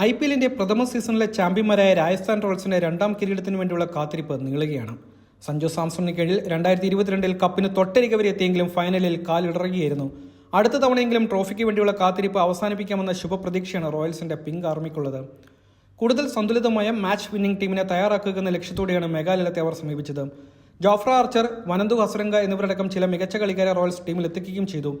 I P എല്ലിന്റെ പ്രഥമ സീസണിലെ ചാമ്പ്യന്മാരായ രാജസ്ഥാൻ റോയൽസിന്റെ രണ്ടാം കിരീടത്തിന് വേണ്ടിയുള്ള കാത്തിരിപ്പ് നീളുകയാണ്. സഞ്ജു സാംസണിന് കീഴിൽ രണ്ടായിരത്തി ഇരുപത്തിരണ്ടിൽ കപ്പിന് തൊട്ടരിക വരെ എത്തിയെങ്കിലും ഫൈനലിൽ കാലിടറുകയായിരുന്നു അടുത്ത തവണയെങ്കിലും ട്രോഫിക്ക് വേണ്ടിയുള്ള കാത്തിരിപ്പ് അവസാനിപ്പിക്കാമെന്ന ശുഭപ്രതീക്ഷയാണ് റോയൽസിന്റെ പിങ്ക് ആർമിക്കുള്ളത്. കൂടുതൽ സന്തുലിതമായ മാച്ച് വിന്നിംഗ് ടീമിനെ തയ്യാറാക്കുക എന്ന ലക്ഷ്യത്തോടെയാണ് മേഘാലയത്തെ അവർ സമീപിച്ചത്. ജോഫ്ര ആർച്ചർ വനന്തു ഹസ്രംഗ എന്നിവരടക്കം ചില മികച്ച കളിക്കാരെ റോയൽസ് ടീമിൽ എത്തിക്കുകയും ചെയ്തു.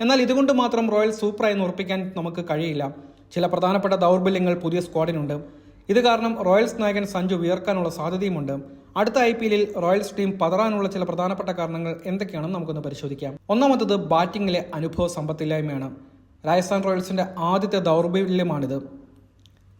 എന്നാൽ ഇതുകൊണ്ട് മാത്രം റോയൽ സൂപ്പറായി ഉറപ്പിക്കാൻ നമുക്ക് കഴിയില്ല. ചില പ്രധാനപ്പെട്ട ദൗർബല്യങ്ങൾ പുതിയ സ്ക്വാഡിനുണ്ട്. ഇത് കാരണം റോയൽസ് നായകൻ സഞ്ജു വിയർക്കാനുള്ള സാധ്യതയുമുണ്ട്. അടുത്ത ഐ പി എല്ലിൽ റോയൽസ് ടീം പതറാനുള്ള ചില പ്രധാനപ്പെട്ട കാരണങ്ങൾ എന്തൊക്കെയാണെന്ന് നമുക്കൊന്ന് പരിശോധിക്കാം. ഒന്നാമത്തത് ബാറ്റിംഗിലെ അനുഭവ സമ്പത്തില്ലായ്മയാണ്. രാജസ്ഥാൻ റോയൽസിന്റെ ആദ്യത്തെ ദൗർബല്യമാണിത്.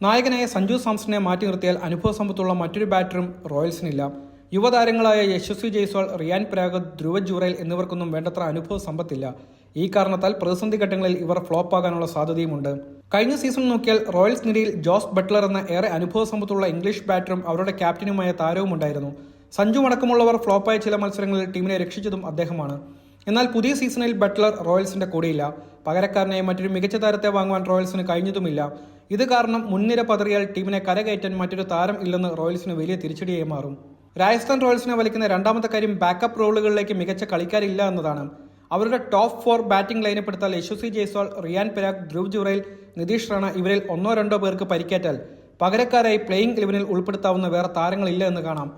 നായകനായ സഞ്ജു സാംസണിനെ മാറ്റി നിർത്തിയാൽ അനുഭവ സമ്പത്തുള്ള മറ്റൊരു ബാറ്ററും റോയൽസിനില്ല. യുവതാരങ്ങളായ യശസ്വി ജയ്സ്വാൾ റിയാൻ പ്രാഗ് ധ്രുവ ജുറേൽ എന്നിവർക്കൊന്നും വേണ്ടത്ര അനുഭവ സമ്പത്തില്ല. ഈ കാരണത്താൽ പ്രതിസന്ധി ഘട്ടങ്ങളിൽ ഇവർ ഫ്ലോപ്പ് ആകാനുള്ള സാധ്യതയുമുണ്ട്. കഴിഞ്ഞ സീസൺ നോക്കിയാൽ റോയൽസ് നിരയിൽ ജോസ് ബട്ട്ലർ എന്ന ഏറെ അനുഭവ സമ്പത്തുള്ള ഇംഗ്ലീഷ് ബാറ്ററും അവരുടെ ക്യാപ്റ്റനുമായ താരവും ഉണ്ടായിരുന്നു സഞ്ജു അടക്കമുള്ളവർ ഫ്ലോപ്പായ ചില മത്സരങ്ങളിൽ ടീമിനെ രക്ഷിച്ചതും അദ്ദേഹമാണ്. എന്നാൽ പുതിയ സീസണിൽ ബട്ട്ലർ റോയൽസിന്റെ കൂടെയില്ല. പകരക്കാരനായി മറ്റൊരു മികച്ച താരത്തെ വാങ്ങുവാൻ റോയൽസിന് കഴിഞ്ഞതുമില്ല. ഇത് കാരണം മുൻനിര പതറിയാൽ ടീമിനെ കരകയറ്റാൻ മറ്റൊരു താരം ഇല്ലെന്ന് റോയൽസിന് വലിയ തിരിച്ചടിയായി മാറും. രാജസ്ഥാൻ റോയൽസിനെ വലിക്കുന്ന രണ്ടാമത്തെ കാര്യം ബാക്കപ്പ് റോളുകളിലേക്ക് മികച്ച കളിക്കാരില്ല എന്നതാണ്. അവരുടെ ടോപ്പ് ഫോർ ബാറ്റിംഗ് ലൈനപ്പ് എടുത്താൽ യശസ്വി ജയ്സ്വാൾ റിയാൻ പരാഗ് ധ്രുവ് ജുറൈൽ നിതീഷ് റാണ ഇവരിൽ ഒന്നോ രണ്ടോ പേർക്ക് പരിക്കേറ്റാൽ പകരക്കാരായി പ്ലേയിംഗ് ഇലവനിൽ ഉൾപ്പെടുത്താവുന്ന വേറെ താരങ്ങളില്ല എന്ന് കാണാം.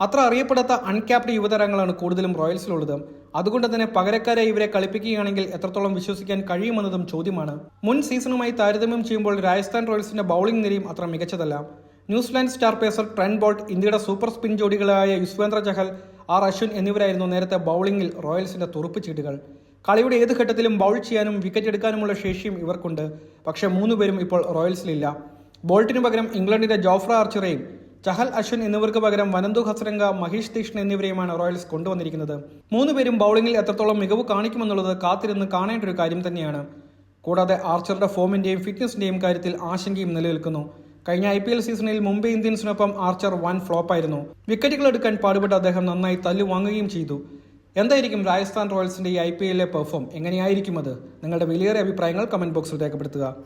അത്ര അറിയപ്പെടാത്ത അൺക്യാപ്ഡ് യുവതാരങ്ങളാണ് കൂടുതലും റോയൽസിലുള്ളത്. അതുകൊണ്ട് തന്നെ പകരക്കാരെ ഇവരെ കളിപ്പിക്കുകയാണെങ്കിൽ എത്രത്തോളം വിശ്വസിക്കാൻ കഴിയുമെന്നതും ചോദ്യമാണ്. മുൻ സീസണുമായി താരതമ്യം ചെയ്യുമ്പോൾ രാജസ്ഥാൻ റോയൽസിന്റെ ബൌളിംഗ് നിരയും അത്ര മികച്ചതല്ല. New Zealand star pacer Trent Boult ഇന്ത്യയുടെ സൂപ്പർ സ്പിൻ ജോഡികളായ യുസ്വേന്ദ്ര ചഹൽ ആർ അശ്വിൻ എന്നിവരായിരുന്നു നേരത്തെ ബൌളിംഗിൽ റോയൽസിന്റെ തുറുപ്പ് ചീട്ടുകൾ. കളിയുടെ ഏത് ഘട്ടത്തിലും ബൗൾ ചെയ്യാനും വിക്കറ്റ് എടുക്കാനുമുള്ള ശേഷിയും ഇവർക്കുണ്ട്. പക്ഷേ മൂന്നുപേരും ഇപ്പോൾ റോയൽസിലില്ല. ബോൾട്ടിന് പകരം ഇംഗ്ലണ്ടിന്റെ ജോഫ്ര ആർച്ചറേയും ചഹൽ അശ്വിൻ എന്നിവർക്ക് പകരം വനന്തു ഹസ്രംഗ മഹേഷ് തീഷ്ണ എന്നിവരെയുമാണ് റോയൽസ് കൊണ്ടുവന്നിരിക്കുന്നത്. മൂന്നുപേരും ബൌളിംഗിൽ എത്രത്തോളം മികവ് കാണിക്കുമെന്നുള്ളത് കാത്തിരുന്ന് കാണേണ്ട ഒരു കാര്യം തന്നെയാണ്. കൂടാതെ ആർച്ചറുടെ ഫോമിന്റെയും ഫിറ്റ്നസിന്റെയും കാര്യത്തിൽ ആശങ്കയും നിലനിൽക്കുന്നു. കഴിഞ്ഞ ഐ പി എൽ സീസണിൽ മുംബൈ ഇന്ത്യൻസിനൊപ്പം ആർച്ചർ വൻ ഫ്ലോപ്പായിരുന്നു. വിക്കറ്റുകൾ എടുക്കാൻ പാടുപെട്ട അദ്ദേഹം നന്നായി തല്ലു വാങ്ങുകയും ചെയ്തു. എന്തായിരിക്കും രാജസ്ഥാൻ റോയൽസിന്റെ ഈ ഐ പി എല്ലിലെ പെർഫോം? എങ്ങനെയായിരിക്കും അത്? നിങ്ങളുടെ വിലയേറിയ അഭിപ്രായങ്ങൾ കമന്റ് ബോക്സിൽ രേഖപ്പെടുത്തുക.